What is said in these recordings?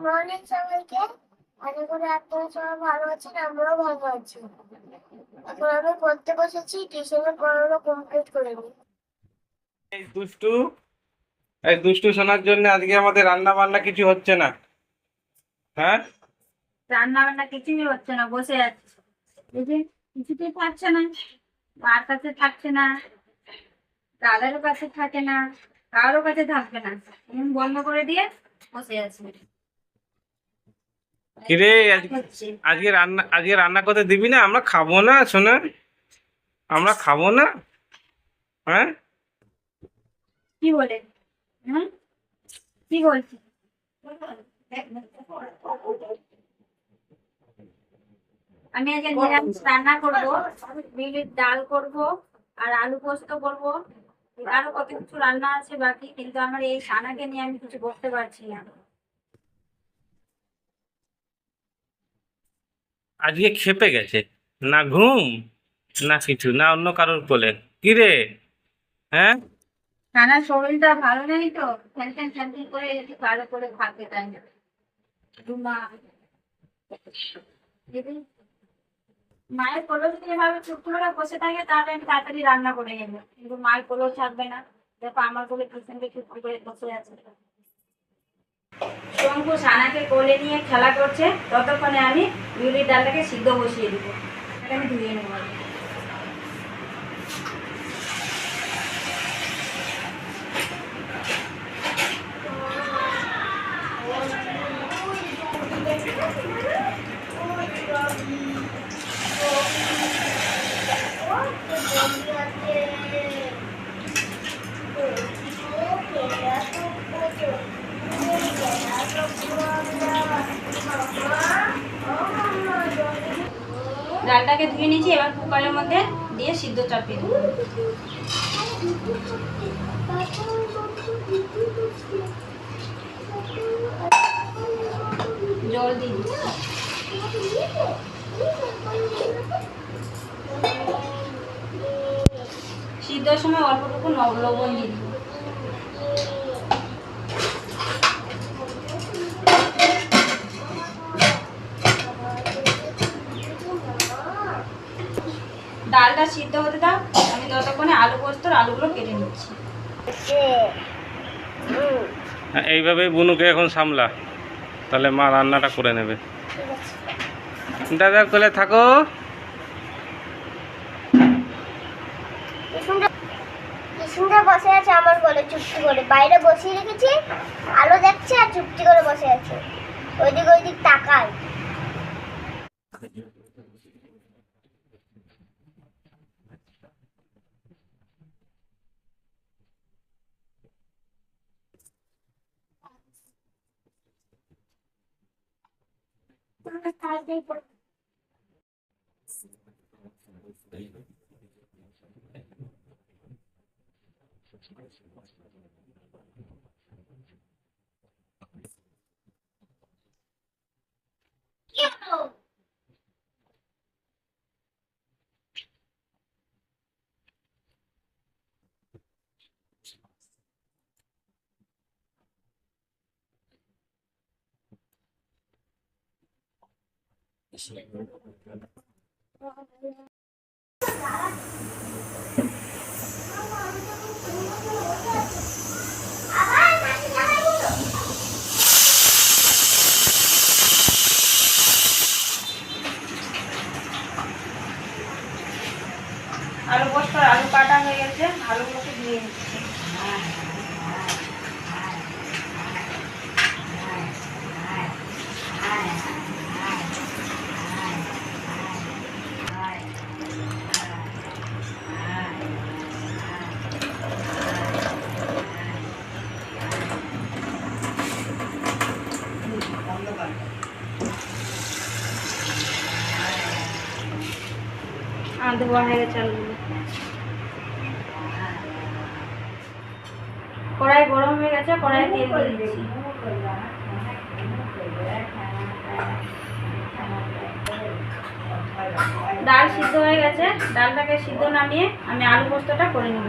Morning সবাইকে। আশা করি আপনারা সবাই ভালো আছেন আমরাও ভালো আছি। এখন আমি পড়তে বসেছি টিউশনের পড়ানো কমপ্লিট করে নিই। এই দুষ্টু এই দুষ্টু শোনার জন্য আজকে আমাদের রান্না বান্না কিছু হচ্ছে না। হ্যাঁ? রান্না বান্না কিছুই হচ্ছে না বসে আছে। এই যে কিছুতেই পারছে না মার কাছে থাকছে না দাদারও কাছে থাকে না কারোর কাছে থাকবে না। এমন বন্ধ করে দিয়ে বসে আছে। কিরে আজকে রান্না আজকে রান্না করতে দিবি না? আমরা খাব না, শোনা। আমরা খাব না। হ্যাঁ? কি বলে? হুম কি আমি আজকে নিরামিষ রান্না করব বিউলির ডাল করব, আর আলু পোস্ত করব। আরও কত কিছু রান্না আছে বাকি, কিন্তু আমার এই সানাকে নিয়ে আমি কিছু করতে পারছি না। আজকে খেপে গেছে। না ঘুম, না কিছু, না অন্য কারোর কোলে। হ্যাঁ? তো? ফ্যানফ্যান ফ্যানফ্যান করে বসে থাকে, তাহলে আমি তাড়াতাড়ি রান্না করে নেব। কিন্তু মায়ের কোলো থাকবে না। দেখো, আমার কোলে কিচেনকে চুপ করে বসে আছে। শঙ্কু সানাকে কোলে নিয়ে খেলা করছে, ততক্ষণে আমি বিউলির ডালটাকে সিদ্ধ বসিয়ে দিব। আমি ধুয়ে নেব। ডালটাকে ধুয়ে নিয়েছি, এবার কুকারের মধ্যে দিয়ে সিদ্ধ চাপিয়ে দেবো। জল দিয়ে সিদ্ধর সময় অল্পটুকু লবণ দিয়ে দিব। ডালটা সিদ্ধ হতে দাও। আমি ততক্ষণে আলু পোস্তর আলুগুলো কেটে নিচ্ছি। হ্যাঁ, এইভাবেই বুনুকে এখন সামলা। তাহলে মা রান্নাটা করে নেবে। দাদা কোলে থাকো। বসে আছে আমার বলে চুপটি করে। বাইরে বসিয়ে রেখেছি আলো দেখছে আর চুপটি করে বসে আছে। ওইদিক ওইদিক তাকায়। Thank you. আলু পোস্ত আর আলু কাটা হয়ে গেছে আলুগুলোকে দিয়ে নিচ্ছি ধোয়া হয়ে গেছে আলুগুলো কড়াই গরম হয়ে গেছে, কড়াই তেল দিয়ে দিচ্ছি। ডাল সিদ্ধ হয়ে গেছে, ডালটাকে সিদ্ধ নামিয়ে আমি আলু পোস্তটা করে নেব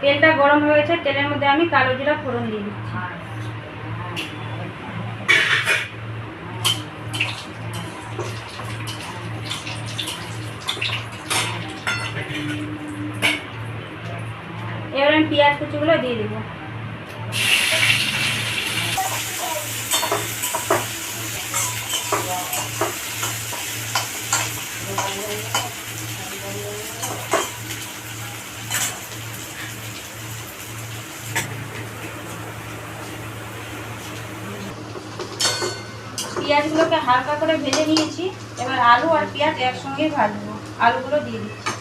তেলটা গরম হয়ে গেছে, তেলের মধ্যে আমি কালো জিরা ফোড়ন দিয়ে দিচ্ছি। এবার আমি পেঁয়াজ কুচিগুলো দিয়ে দেবো। পেঁয়াজগুলোকে হালকা করে ভেজে নিয়েছি। এবার আলু আর পেঁয়াজ একসঙ্গে ভাজবো। আলুগুলো দিয়ে দিচ্ছি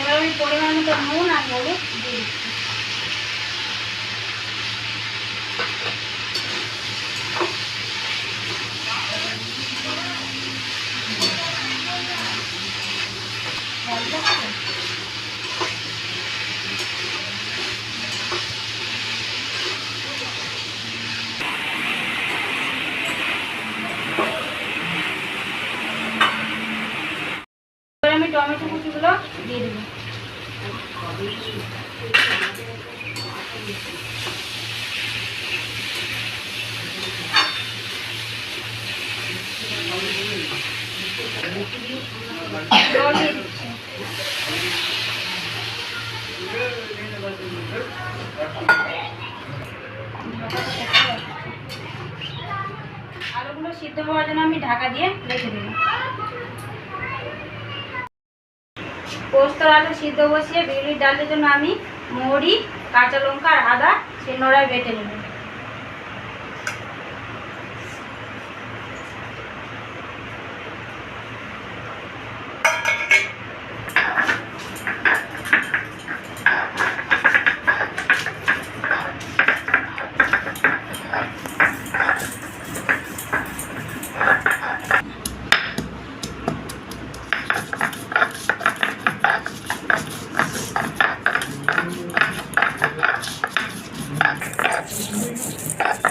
এবার আমি পরিমাণ মতো নুন আর হলুদ দিয়ে দিচ্ছি এবার আমি টমেটো কুচিগুলো দিয়ে দেবো জল দিয়ে দিচ্ছি আলুগুলো সিদ্ধ হওয়ার জন্য আমি ঢাকা দিয়ে রেখে দেবো। পোস্ত, আলু সিদ্ধ বসিয়ে বিউলির ডালের জন্য আমি মৌরি, কাঁচা লঙ্কা আর আদা সে নোড়ায় বেটে নেব।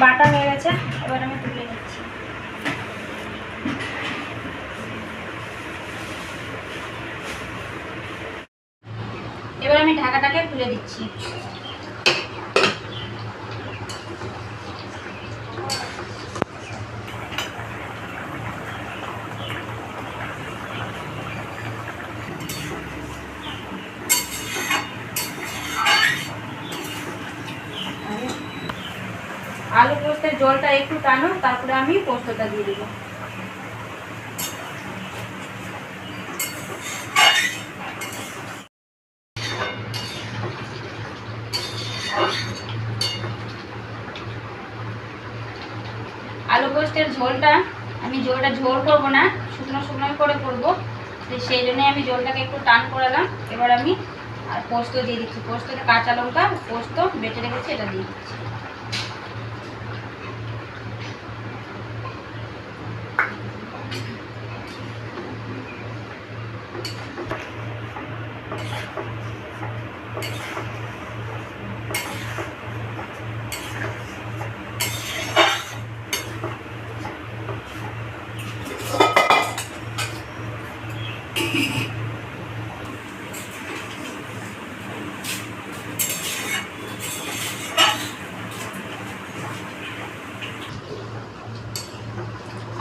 বাটা হয়ে গেছে এবার আমি তুলে নিচ্ছি এবার আমি ঢাকাটাকে খুলে দিচ্ছি। আলু পোস্তের জলটা একটু টানো তারপরে আমি পোস্তটা দিয়ে দেবো আলু পোস্তের ঝোলটা আমি করব না, শুকনো শুকনো করে করব। সেই জন্যই আমি জলটাকে একটু টান করালাম। এবার আমি আর পোস্ত দিয়ে দিচ্ছি। পোস্ততে কাঁচা লঙ্কা, পোস্ত বেটে রেখেছি, এটা দিয়ে দিচ্ছি।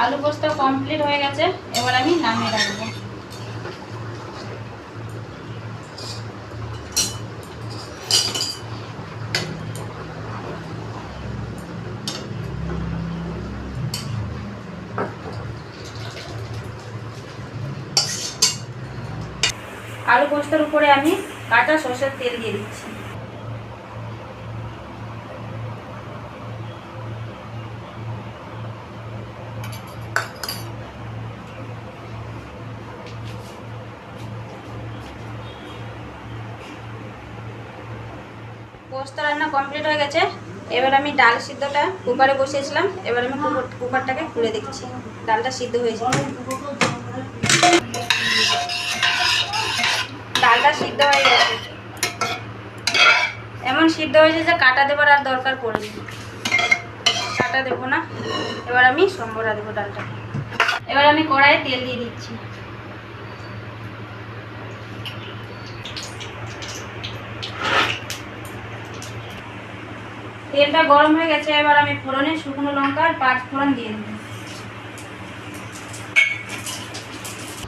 আলু পোস্ত কমপ্লিট হয়ে গেছে। এবার আমি নামিয়ে রাখব। আলু পোস্তর উপরে আমি কাঁচা সর্ষের তেল দিয়ে দিচ্ছি। পোস্ত রান্না কমপ্লিট হয়ে গেছে। এবার আমি ডাল সিদ্ধটা কুকারে বসিয়েছিলাম। এবার আমি কুকার- কুকারটাকে খুলে দেখছি। ডালটা সিদ্ধ হয়েছে সিদ্ধ হয়ে গেছে। এমন সিদ্ধ হয়েছে যে কাটা দেবার আর দরকার পড়েনি। কাটা দেবো না। এবার আমি সম্বরা দেবো ডালটা। এবার আমি কড়াইয়ে তেল দিয়ে দিচ্ছি। তেলটা গরম হয়ে গেছে, এবার আমি ফোড়নে শুকনো লঙ্কা আর পাঁচ ফোড়ন দিয়ে দেবো।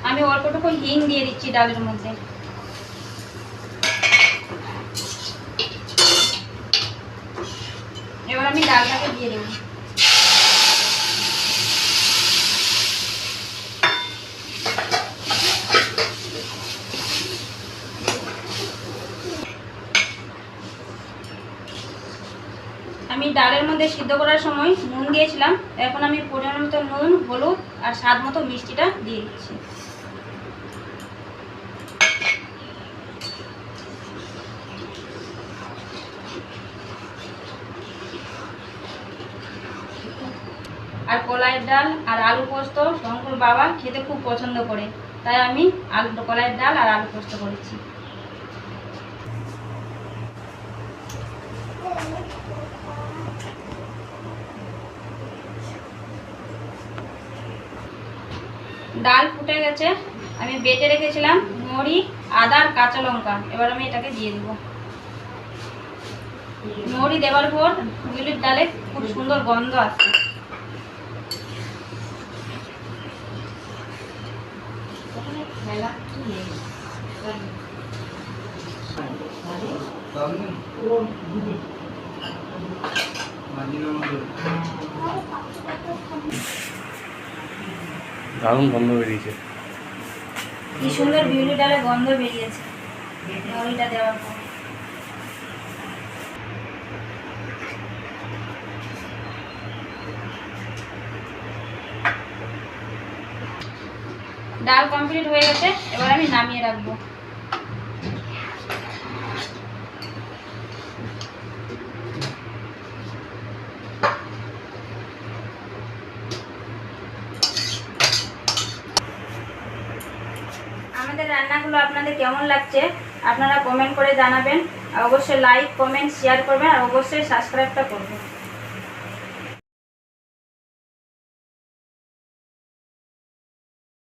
আমি অল্পটুকু হিং দিয়ে দিচ্ছি ডালের মধ্যে। এবার আমি ডালটাকে দিয়ে দেবো। আমি ডালের মধ্যে সিদ্ধ করার সময় নুন দিয়েছিলাম। এখন আমি পরিমাণ মতো নুন, হলুদ আর স্বাদ মতো মিষ্টিটা দিয়ে দিচ্ছি। আর কলাইয়ের ডাল আর আলু পোস্ত শঙ্কর বাবা খেতে খুব পছন্দ করে। তাই আমি আলু কলাইয়ের ডাল আর আলু পোস্ত করেছি। ডাল ফুটে গেছে। আমি বেটে রেখেছিলাম মরি, আদা আর কাঁচা লঙ্কা। এবার আমি এটাকে দিয়ে দেবো। মরি দেওয়ার পর বিউলির ডালে খুব সুন্দর গন্ধ আসছে। দারুণ গন্ধ বেরিয়েছে। কি সুন্দর বিউলি ডালে গন্ধ বেরিয়েছে। বিউলিটা দেওয়ার পর। ডাল কমপ্লিট হয়ে গেছে, এবার আমি নামিয়ে রাখব। আমাদের রান্নাগুলো আপনাদের কেমন লাগছে, আপনারা কমেন্ট করে জানাবেন। অবশ্যই লাইক কমেন্ট শেয়ার করবেন, আর অবশ্যই সাবস্ক্রাইবটা করবেন।